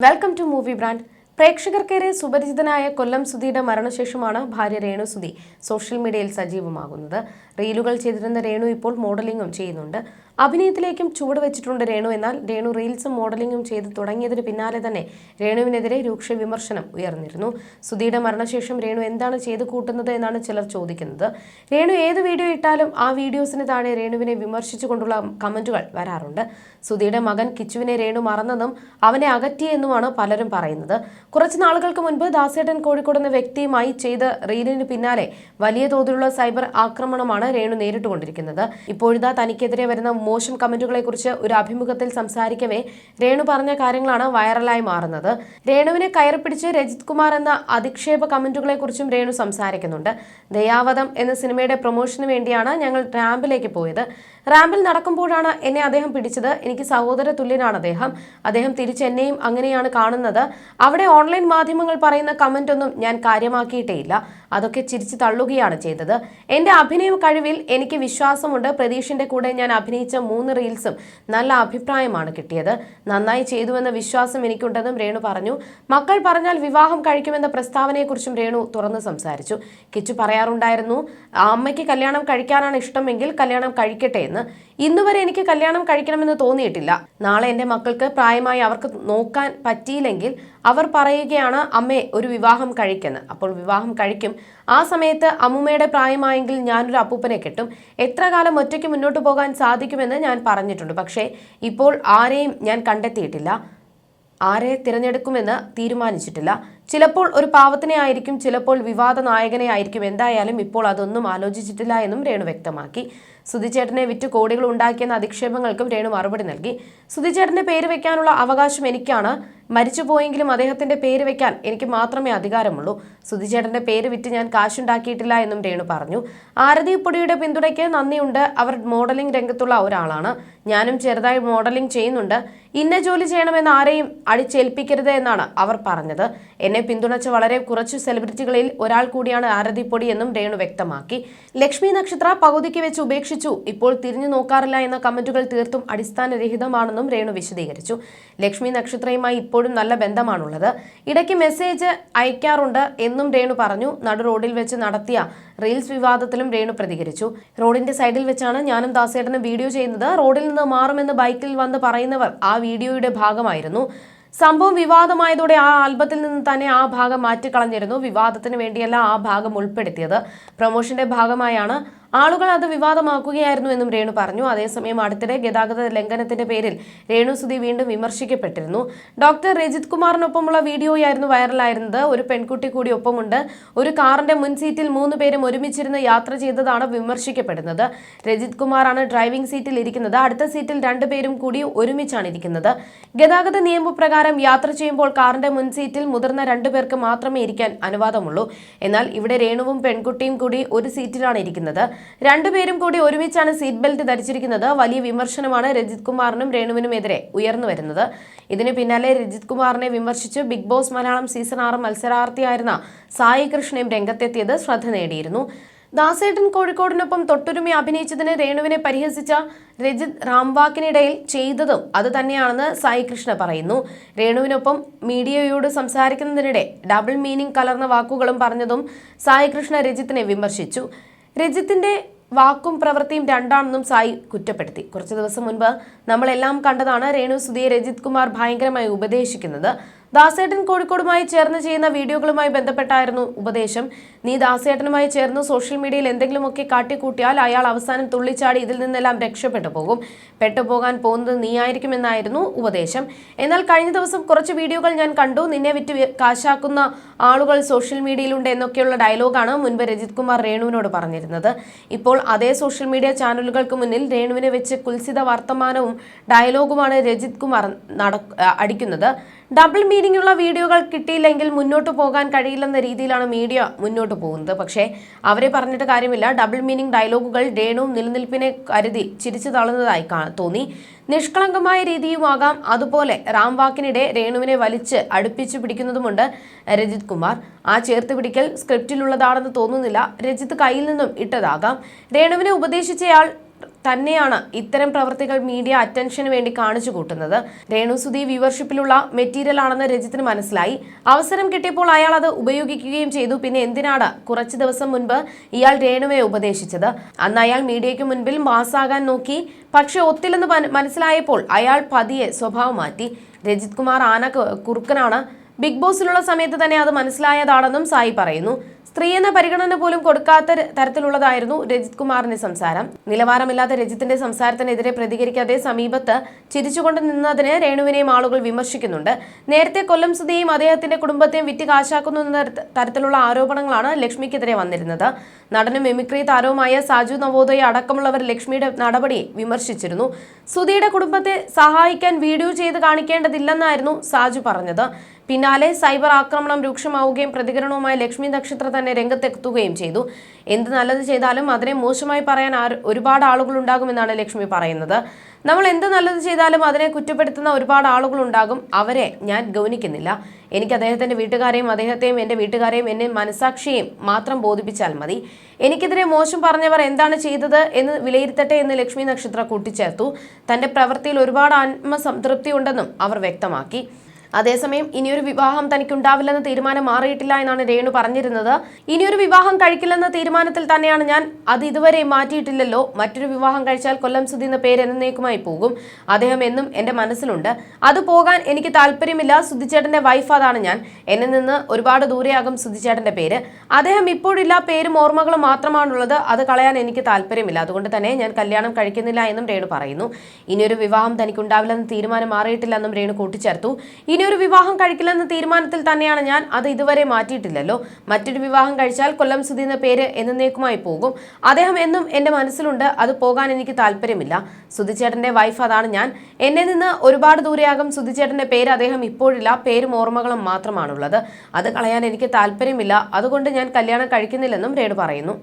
Welcome to movie brand പ്രേക്ഷകർക്കേറെ സുപരിചിതനായ കൊല്ലം സുധിയുടെ മരണശേഷമാണ് ഭാര്യ രേണു സുധി സോഷ്യൽ മീഡിയയിൽ സജീവമാകുന്നത്. റീലുകൾ ചെയ്തിരുന്ന രേണു ഇപ്പോൾ മോഡലിംഗും ചെയ്യുന്നുണ്ട്. അഭിനയത്തിലേക്കും ചുവട് വെച്ചിട്ടുണ്ട് രേണു. എന്നാൽ രേണു റീൽസും മോഡലിംഗും ചെയ്ത് തുടങ്ങിയതിന് പിന്നാലെ തന്നെ രേണുവിനെതിരെ രൂക്ഷ വിമർശനം ഉയർന്നിരുന്നു. സുധിയുടെ മരണശേഷം രേണു എന്താണ് ചെയ്തു കൂട്ടുന്നത് എന്നാണ് ചിലർ ചോദിക്കുന്നത്. രേണു ഏത് വീഡിയോ ഇട്ടാലും ആ വീഡിയോസിന് താഴെ രേണുവിനെ വിമർശിച്ചുകൊണ്ടുള്ള കമന്റുകൾ വരാറുണ്ട്. സുധിയുടെ മകൻ കിച്ചുവിനെ രേണു മറന്നതും അവനെ അകറ്റിയെന്നുമാണ് പലരും പറയുന്നത്. കുറച്ച് നാളുകൾക്ക് മുൻപ് ദാസേട്ടൻ കോഴിക്കോട് എന്ന വ്യക്തിയുമായി ചെയ്ത റീലിന് പിന്നാലെ വലിയ തോതിലുള്ള സൈബർ ആക്രമണമാണ് രേണു നേരിട്ടുകൊണ്ടിരിക്കുന്നത്. ഇപ്പോഴിതാ തനിക്കെതിരെ വരുന്ന മോശം കമന്റുകളെ കുറിച്ച് ഒരു അഭിമുഖത്തിൽ സംസാരിക്കവേ രേണു പറഞ്ഞ കാര്യങ്ങളാണ് വൈറലായി മാറുന്നത്. രേണുവിനെ കയറിപ്പിടിച്ച് രജിത് കുമാർ എന്ന അധിക്ഷേപ കമന്റുകളെ കുറിച്ചും രേണു സംസാരിക്കുന്നുണ്ട്. ദയാവതം എന്ന സിനിമയുടെ പ്രൊമോഷന് വേണ്ടിയാണ് ഞങ്ങൾ റാമ്പിലേക്ക് പോയത്. റാമ്പിൽ നടക്കുമ്പോഴാണ് എന്നെ അദ്ദേഹം പിടിച്ചത്. എനിക്ക് സഹോദര തുല്യനാണ് അദ്ദേഹം. അദ്ദേഹം തിരിച്ച് എന്നെയും അങ്ങനെയാണ് കാണുന്നത്. അവിടെ ഓൺലൈൻ മാധ്യമങ്ങൾ പറയുന്ന കമന്റ് ഒന്നും ഞാൻ കാര്യമാക്കിയിട്ടേയില്ല. അതൊക്കെ ചിരിച്ചു തള്ളുകയാണ് ചെയ്തത്. എന്റെ അഭിനയ കഴിവിൽ എനിക്ക് വിശ്വാസമുണ്ട്. പ്രതീഷിന്റെ കൂടെ ഞാൻ അഭിനയിച്ച മൂന്ന് റീൽസും നല്ല അഭിപ്രായമാണ് കിട്ടിയത്. നന്നായി ചെയ്തുവെന്ന വിശ്വാസം എനിക്കുണ്ടെന്നും രേണു പറഞ്ഞു. മക്കൾ പറഞ്ഞാൽ വിവാഹം കഴിക്കുമെന്ന പ്രസ്താവനയെക്കുറിച്ചും രേണു തുറന്ന് സംസാരിച്ചു. കിച്ചു പറയാറുണ്ടായിരുന്നു അമ്മയ്ക്ക് കല്യാണം കഴിക്കാനാണ് ഇഷ്ടമെങ്കിൽ കല്യാണം കഴിക്കട്ടെ എന്ന്. ഇന്നുവരെ എനിക്ക് കല്യാണം കഴിക്കണമെന്ന് തോന്നിയിട്ടില്ല. നാളെ എന്റെ മക്കൾക്ക് പ്രായമായി അവർക്ക് നോക്കാൻ പറ്റിയില്ലെങ്കിൽ അവർ പറയുകയാണ് അമ്മേ ഒരു വിവാഹം കഴിക്കെന്ന്. അപ്പോൾ വിവാഹം കഴിക്കും. ആ സമയത്ത് അമ്മുമ്മയുടെ പ്രായമായെങ്കിൽ ഞാനൊരു അപ്പൂപ്പനെ കെട്ടും. എത്ര കാലം ഒറ്റയ്ക്ക് മുന്നോട്ട് പോകാൻ സാധിക്കുമെന്ന് ഞാൻ പറഞ്ഞിട്ടുണ്ട്. പക്ഷേ ഇപ്പോൾ ആരെയും ഞാൻ കണ്ടെത്തിയിട്ടില്ല. ആരെ തിരഞ്ഞെടുക്കുമെന്ന് തീരുമാനിച്ചിട്ടില്ല. ചിലപ്പോൾ ഒരു പാവത്തിനെ ആയിരിക്കും ചിലപ്പോൾ വിവാദ നായകനെ ആയിരിക്കും. എന്തായാലും ഇപ്പോൾ അതൊന്നും ആലോചിച്ചിട്ടില്ല എന്നും രേണു വ്യക്തമാക്കി. സുധിച്ചേട്ടനെ വിറ്റ് കോടികൾ ഉണ്ടാക്കിയെന്ന അധിക്ഷേപങ്ങൾക്കും രേണു മറുപടി നൽകി. സുധിച്ചേട്ടന്റെ പേര് വെക്കാനുള്ള അവകാശം എനിക്കാണ്. മരിച്ചുപോയെങ്കിലും അദ്ദേഹത്തിന്റെ പേര് വെക്കാൻ എനിക്ക് മാത്രമേ അധികാരമുള്ളൂ. സുധിചേട്ടന്റെ പേര് വിറ്റ് ഞാൻ കാശുണ്ടാക്കിയിട്ടില്ല എന്നും രേണു പറഞ്ഞു. ആരതി പൊടിയുടെ പിന്തുണയ്ക്ക് നന്ദിയുണ്ട്. അവർ മോഡലിംഗ് രംഗത്തുള്ള ഒരാളാണ്. ഞാനും ചെറുതായി മോഡലിംഗ് ചെയ്യുന്നുണ്ട്. ഇന്ന ജോലി ചെയ്യണമെന്ന് ആരെയും അടിച്ചേൽപ്പിക്കരുത് എന്നാണ് അവർ പറഞ്ഞത്. എന്നെ പിന്തുണച്ച വളരെ കുറച്ച് സെലിബ്രിറ്റികളിൽ ഒരാൾ കൂടിയാണ് ആരതിപ്പൊടി എന്നും രേണു വ്യക്തമാക്കി. ലക്ഷ്മി നക്ഷത്ര പകുതിക്ക് വെച്ച് ഉപേക്ഷിച്ചു. ഇപ്പോൾ തിരിഞ്ഞു നോക്കാറില്ല എന്ന കമന്റുകൾ തീർത്തും അടിസ്ഥാനരഹിതമാണെന്നും രേണു വിശദീകരിച്ചു. ലക്ഷ്മി നക്ഷത്രയുമായി ഇപ്പോഴും നല്ല ബന്ധമാണുള്ളത്. ഇടയ്ക്ക് മെസ്സേജ് അയക്കാറുണ്ട് എന്നും രേണു പറഞ്ഞു. നടു റോഡിൽ വെച്ച് നടത്തിയ റീൽസ് വിവാദത്തിലും രേണു പ്രതികരിച്ചു. റോഡിന്റെ സൈഡിൽ വെച്ചാണ് ഞാനും ദാസേട്ടനും വീഡിയോ ചെയ്യുന്നത്. റോഡിൽ നിന്ന് മാറുമെന്ന് ബൈക്കിൽ വന്ന് പറയുന്നവർ ആ വീഡിയോയുടെ ഭാഗമായിരുന്നു. സംഭവം വിവാദമായതോടെ ആ ആൽബത്തിൽ നിന്ന് തന്നെ ആ ഭാഗം മാറ്റിക്കളഞ്ഞിരുന്നു. വിവാദത്തിന് വേണ്ടിയല്ല ആ ഭാഗം ഉൾപ്പെടുത്തിയത്. പ്രൊമോഷന്റെ ഭാഗമായാണ് ആളുകൾ അത് വിവാദമാക്കുകയായിരുന്നു എന്നും രേണു പറഞ്ഞു. അതേസമയം അടുത്തിടെ ഗതാഗത ലംഘനത്തിന്റെ പേരിൽ രേണു സുധി വീണ്ടും വിമർശിക്കപ്പെട്ടിരുന്നു. ഡോക്ടർ രജിത് കുമാറിനൊപ്പമുള്ള വീഡിയോയായിരുന്നു വൈറലായിരുന്നത്. ഒരു പെൺകുട്ടി കൂടി ഒപ്പമുണ്ട്. ഒരു കാറിന്റെ മുൻ സീറ്റിൽ മൂന്ന് പേരും ഒരുമിച്ചിരുന്ന് യാത്ര ചെയ്തതാണ് വിമർശിക്കപ്പെടുന്നത്. രജിത് കുമാറാണ് ഡ്രൈവിംഗ് സീറ്റിൽ ഇരിക്കുന്നത്. അടുത്ത സീറ്റിൽ രണ്ടുപേരും കൂടി ഒരുമിച്ചാണ് ഇരിക്കുന്നത്. ഗതാഗത നിയമപ്രകാരം യാത്ര ചെയ്യുമ്പോൾ കാറിന്റെ മുൻ സീറ്റിൽ മുതിർന്ന രണ്ടുപേർക്ക് മാത്രമേ ഇരിക്കാൻ അനുവാദമുള്ളൂ. എന്നാൽ ഇവിടെ രേണുവും പെൺകുട്ടിയും കൂടി ഒരു സീറ്റിലാണ് ഇരിക്കുന്നത്. രണ്ടുപേരും കൂടി ഒരുമിച്ചാണ് സീറ്റ് ബെൽറ്റ് ധരിച്ചിരിക്കുന്നത്. വലിയ വിമർശനമാണ് രജിത് കുമാറിനും രേണുവിനും എതിരെ ഉയർന്നു വരുന്നത്. ഇതിന് പിന്നാലെ രജിത് കുമാറിനെ വിമർശിച്ച് ബിഗ് ബോസ് മലയാളം സീസൺ ആറ് മത്സരാർത്ഥിയായിരുന്ന സായി കൃഷ്ണയും രംഗത്തെത്തിയത് ശ്രദ്ധ നേടിയിരുന്നു. ദാസേട്ടൻ കോഴിക്കോടിനൊപ്പം തൊട്ടുരുമി അഭിനയിച്ചതിന് രേണുവിനെ പരിഹസിച്ച രജിത് റാംവാക്കിനിടയിൽ ചെയ്തതും അത് തന്നെയാണെന്ന് സായി കൃഷ്ണ പറയുന്നു. രേണുവിനൊപ്പം മീഡിയയോട് സംസാരിക്കുന്നതിനിടെ ഡബിൾ മീനിങ് കലർന്ന വാക്കുകളും പറഞ്ഞതും സായി കൃഷ്ണ രജിത്തിനെ വിമർശിച്ചു. രജിത്തിന്റെ വാക്കും പ്രവൃത്തിയും രണ്ടാണെന്നും സായി കുറ്റപ്പെടുത്തി. കുറച്ചു ദിവസം മുൻപ് നമ്മളെല്ലാം കണ്ടതാണ് രേണു സുധിയെ രജിത് കുമാർ ഭയങ്കരമായി ഉപദേശിക്കുന്നത്. ദാസേട്ടൻ കോഴിക്കോടുമായി ചേർന്ന് ചെയ്യുന്ന വീഡിയോകളുമായി ബന്ധപ്പെട്ടായിരുന്നു ഉപദേശം. നീ ദാസേട്ടനുമായി ചേർന്ന് സോഷ്യൽ മീഡിയയിൽ എന്തെങ്കിലുമൊക്കെ കാട്ടിക്കൂട്ടിയാൽ അയാൾ അവസാനം തുള്ളിച്ചാടി ഇതിൽ നിന്നെല്ലാം രക്ഷപ്പെട്ടു പോകും. പെട്ടുപോകാൻ പോകുന്നത് നീയായിരിക്കുമെന്നായിരുന്നു ഉപദേശം. എന്നാൽ കഴിഞ്ഞ ദിവസം കുറച്ച് വീഡിയോകൾ ഞാൻ കണ്ടു. നിന്നെ വിറ്റ് കാശാക്കുന്ന ആളുകൾ സോഷ്യൽ മീഡിയയിലുണ്ട് എന്നൊക്കെയുള്ള ഡയലോഗാണ് മുൻപ് രജിത് കുമാർ രേണുവിനോട് പറഞ്ഞിരുന്നത്. ഇപ്പോൾ അതേ സോഷ്യൽ മീഡിയ ചാനലുകൾക്ക് മുന്നിൽ രേണുവിനെ വെച്ച് കുൽസിത വർത്തമാനവും ഡയലോഗുമാണ് രജിത് കുമാർ നട അടിക്കുന്നത്. ഡബിൾ മീനിംഗ് ഉള്ള വീഡിയോകൾ കിട്ടിയില്ലെങ്കിൽ മുന്നോട്ട് പോകാൻ കഴിയില്ലെന്ന രീതിയിലാണ് മീഡിയ മുന്നോട്ട് പോകുന്നത്. പക്ഷേ അവരെ പറഞ്ഞിട്ട് കാര്യമില്ല. ഡബിൾ മീനിംഗ് ഡയലോഗുകൾ രേണുവും നിലനിൽപ്പിനെ കരുതി ചിരിച്ചു തള്ളുന്നതായി തോന്നി. നിഷ്കളങ്കമായ രീതിയുമാകാം. അതുപോലെ റാംവാക്കിനിടെ രേണുവിനെ വലിച്ച് അടുപ്പിച്ചു പിടിക്കുന്നതുമുണ്ട് രജിത് കുമാർ. ആ ചേർത്ത് പിടിക്കൽ സ്ക്രിപ്റ്റിലുള്ളതാണെന്ന് തോന്നുന്നില്ല. രജിത് കയ്യിൽ നിന്നും ഇട്ടതാകാം. രേണുവിനെ ഉപദേശിച്ചയാൾ തന്നെയാണ് ഇത്തരം പ്രവൃത്തികൾ മീഡിയ അറ്റൻഷന് വേണ്ടി കാണിച്ചു കൂട്ടുന്നത്. രേണുസുതി വ്യൂവർഷിപ്പിലുള്ള മെറ്റീരിയൽ ആണെന്ന് രജിത്തിന് മനസ്സിലായി. അവസരം കിട്ടിയപ്പോൾ അയാൾ അത് ഉപയോഗിക്കുകയും ചെയ്തു. പിന്നെ എന്തിനാണ് കുറച്ച് ദിവസം മുൻപ് ഇയാൾ രേണുവെ ഉപദേശിച്ചത്? അന്ന് അയാൾ മീഡിയയ്ക്ക് മുൻപിൽ മാസാകാൻ നോക്കി. പക്ഷെ ഒത്തില്ലെന്ന് മനസ്സിലായപ്പോൾ അയാൾ പതിയെ സ്വഭാവം മാറ്റി. രജിത് കുമാർ ആന കുറുക്കനാണ്. ബിഗ് ബോസിലുള്ള സമയത്ത് തന്നെ അത് മനസ്സിലായതാണെന്നും സായി പറയുന്നു. സ്ത്രീ എന്ന പരിഗണന പോലും കൊടുക്കാത്ത തരത്തിലുള്ളതായിരുന്നു രജിത് കുമാറിന്റെ സംസാരം. നിലവാരമില്ലാത്ത രജിത്തിന്റെ സംസാരത്തിനെതിരെ പ്രതികരിക്കാതെ സമീപത്ത് ചിരിച്ചുകൊണ്ട് നിന്നതിന് രേണുവിനെയും ആളുകൾ വിമർശിക്കുന്നുണ്ട്. നേരത്തെ കൊല്ലം സുധിയെയും അദ്ദേഹത്തിന്റെ കുടുംബത്തെയും വിറ്റ് കാശാക്കുന്നു തരത്തിലുള്ള ആരോപണങ്ങളാണ് ലക്ഷ്മിക്കെതിരെ വന്നിരുന്നത്. നടനും മിമിക്രി താരവുമായ സാജു നവോദയ അടക്കമുള്ളവർ ലക്ഷ്മിയുടെ നടപടി വിമർശിച്ചിരുന്നു. സുധിയുടെ കുടുംബത്തെ സഹായിക്കാൻ വീഡിയോ ചെയ്ത് കാണിക്കേണ്ടതില്ലെന്നായിരുന്നു സാജു പറഞ്ഞത്. പിന്നാലെ സൈബർ ആക്രമണം രൂക്ഷമാവുകയും പ്രതികരണവുമായി ലക്ഷ്മി നക്ഷത്ര തന്നെ രംഗത്തെത്തുകയും ചെയ്തു. എന്ത് നല്ലത് ചെയ്താലും അതിനെ മോശമായി പറയാൻ ഒരുപാട് ആളുകൾ ഉണ്ടാകുമെന്നാണ് ലക്ഷ്മി പറയുന്നത്. നമ്മൾ എന്ത് നല്ലത് ചെയ്താലും അതിനെ കുറ്റപ്പെടുത്തുന്ന ഒരുപാട് ആളുകൾ ഉണ്ടാകും. അവരെ ഞാൻ ഗൗനിക്കുന്നില്ല. എനിക്ക് അദ്ദേഹത്തിന്റെ വീട്ടുകാരെയും അദ്ദേഹത്തെയും എന്റെ വീട്ടുകാരെയും എന്നെ മനസാക്ഷിയെയും മാത്രം ബോധിപ്പിച്ചാൽ മതി. എനിക്കെതിരെ മോശം പറഞ്ഞവർ എന്താണ് ചെയ്തത് എന്ന് വിലയിരുത്തട്ടെ എന്ന് ലക്ഷ്മി നക്ഷത്ര കൂട്ടിച്ചേർത്തു. തന്റെ പ്രവൃത്തിയിൽ ഒരുപാട് ആത്മസംതൃപ്തി ഉണ്ടെന്നും അവർ വ്യക്തമാക്കി. അതേസമയം ഇനിയൊരു വിവാഹം തനിക്കുണ്ടാവില്ലെന്ന തീരുമാനം മാറിയിട്ടില്ല എന്നാണ് രേണു പറഞ്ഞിരുന്നത്. ഇനിയൊരു വിവാഹം കഴിക്കില്ലെന്ന തീരുമാനത്തിൽ തന്നെയാണ് ഞാൻ അത് ഇതുവരെ മാറ്റിയിട്ടില്ലല്ലോ. മറ്റൊരു വിവാഹം കഴിച്ചാൽ കൊല്ലം സുധി എന്ന പേര് എന്നേക്കുമായി പോകും. അദ്ദേഹം എന്നും എന്റെ മനസ്സിലുണ്ട്. അത് പോകാൻ എനിക്ക് താല്പര്യമില്ല. സുധിച്ചേട്ടന്റെ വൈഫ് അതാണ് ഞാൻ. എന്നിൽ നിന്ന് ഒരുപാട് ദൂരെയാകും സുധിച്ചേട്ടന്റെ പേര്. അദ്ദേഹം ഇപ്പോഴില്ല. പേരും ഓർമ്മകളും മാത്രമാണുള്ളത്. അത് കളയാൻ എനിക്ക് താല്പര്യമില്ല. അതുകൊണ്ട് തന്നെ ഞാൻ കല്യാണം കഴിക്കുന്നില്ല എന്നും രേണു പറയുന്നു. ഇനിയൊരു വിവാഹം തനിക്കുണ്ടാവില്ലെന്ന തീരുമാനം മാറിയിട്ടില്ല എന്നും രേണു കൂട്ടിച്ചേർത്തു. ഇനിയൊരു വിവാഹം കഴിക്കില്ലെന്ന തീരുമാനത്തിൽ തന്നെയാണ് ഞാൻ അത് ഇതുവരെ മാറ്റിയിട്ടില്ലല്ലോ. മറ്റൊരു വിവാഹം കഴിച്ചാൽ കൊല്ലം സുധി എന്ന പേര് എന്നേക്കുമായി പോകും. അദ്ദേഹം എന്നും എന്റെ മനസ്സിലുണ്ട്. അത് പോകാൻ എനിക്ക് താല്പര്യമില്ല. സുധിച്ചേട്ടന്റെ വൈഫ് അതാണ് ഞാൻ. എന്നെ നിന്ന് ഒരുപാട് ദൂരെയാകും സുധിച്ചേട്ടന്റെ പേര് അദ്ദേഹം ഇപ്പോഴില്ല. പേരും ഓർമ്മകളും മാത്രമാണുള്ളത്. അത് കളയാൻ എനിക്ക് താല്പര്യമില്ല. അതുകൊണ്ട് ഞാൻ കല്യാണം കഴിക്കുന്നില്ലെന്നും രേണു പറയുന്നു.